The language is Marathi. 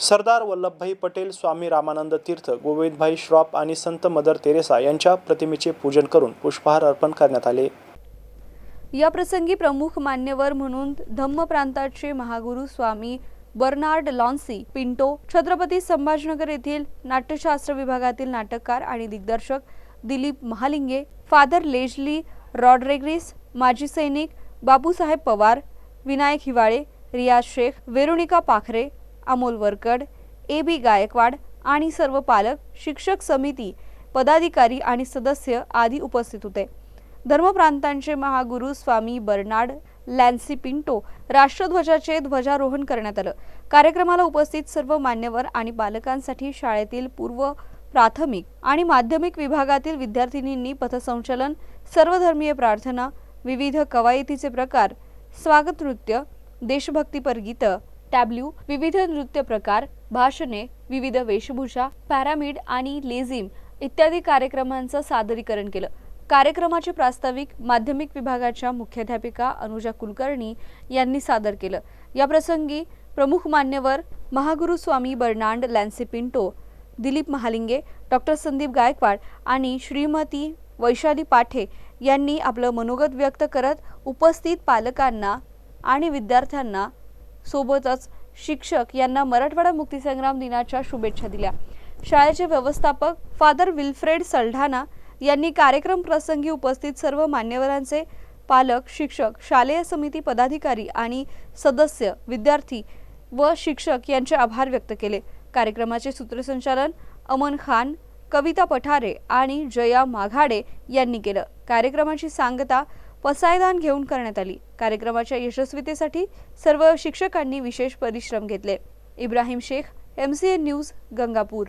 सरदार वल्लभभाई पटेल स्वामी रामानंद तीर्थ गोविंदभाई श्रॉफ आणि संत मदर तेरेसा यांच्या प्रतिमेचे पूजन करून पुष्पहार अर्पण करण्यात आले. या प्रसंगी प्रमुख मान्यवर म्हणून धम्म प्रांताचे महागुरु स्वामी Bernard Lancy Pinto Chhatrapati Sambhajinagar येथील नाट्यशास्त्र विभागातील नाटककार आणि दिग्दर्शक Dilip Mahalinge father Leslie Rodrigues माजी सैनिक बाबूसाहेब पवार विनायक हिवाळे रियाज शेख वेरुणिका पाखरे अमोल वरकड ए बी गायकवाड आणि सर्व पालक शिक्षक समिती पदाधिकारी आणि सदस्य आदी उपस्थित होते. धर्मप्रांतांचे महागुरु स्वामी बर्नाड लॅन्सी पिंटो राष्ट्रध्वजाचे ध्वजारोहण करण्यात आलं. कार्यक्रमाला उपस्थित सर्व मान्यवर आणि बालकांसाठी शाळेतील पूर्व प्राथमिक आणि माध्यमिक विभागातील विद्यार्थिनींनी पथसंचलन सर्वधर्मीय प्रार्थना विविध कवायतीचे प्रकार स्वागत नृत्य देशभक्तीपर गीतं टॅब्ल्यू विविध नृत्य प्रकार भाषणे विविध वेशभूषा पॅरामिड आणि लेझिम इत्यादी कार्यक्रमांचं सादरीकरण केलं. कार्यक्रमाचे प्रास्ताविक माध्यमिक विभागाच्या मुख्याध्यापिका अनुजा कुलकर्णी यांनी सादर केलं. या प्रसंगी प्रमुख मान्यवर Mahaguru Swami Bernard Lancy Pinto Dilip Mahalinge doctor Sandeep Gaikwad आणि श्रीमती वैशाली पाठे यांनी आपलं मनोगत व्यक्त करत उपस्थित पालकांना आणि विद्यार्थ्यांना सोबतच शिक्षक यांना मराठवाडा मुक्तीसंग्राम दिनाच्या शुभेच्छा दिल्या. शाळेचे व्यवस्थापक फादर विल्फ्रेड सल्ढाना यांनी कार्यक्रम प्रसंगी उपस्थित सर्व मान्यवरांचे पालक शिक्षक शालेय समिती पदाधिकारी आणि सदस्य विद्यार्थी व शिक्षक यांचे आभार व्यक्त केले. कार्यक्रमाचे सूत्रसंचालन अमन खान कविता पठारे आणि जया माघाडे यांनी केलं. कार्यक्रमाची सांगता पसायदान घेऊन करण्यात आली. कार्यक्रमाच्या यशस्वीतेसाठी सर्व शिक्षकांनी विशेष परिश्रम घेतले. Ibrahim Shaikh M C N news Gangapur.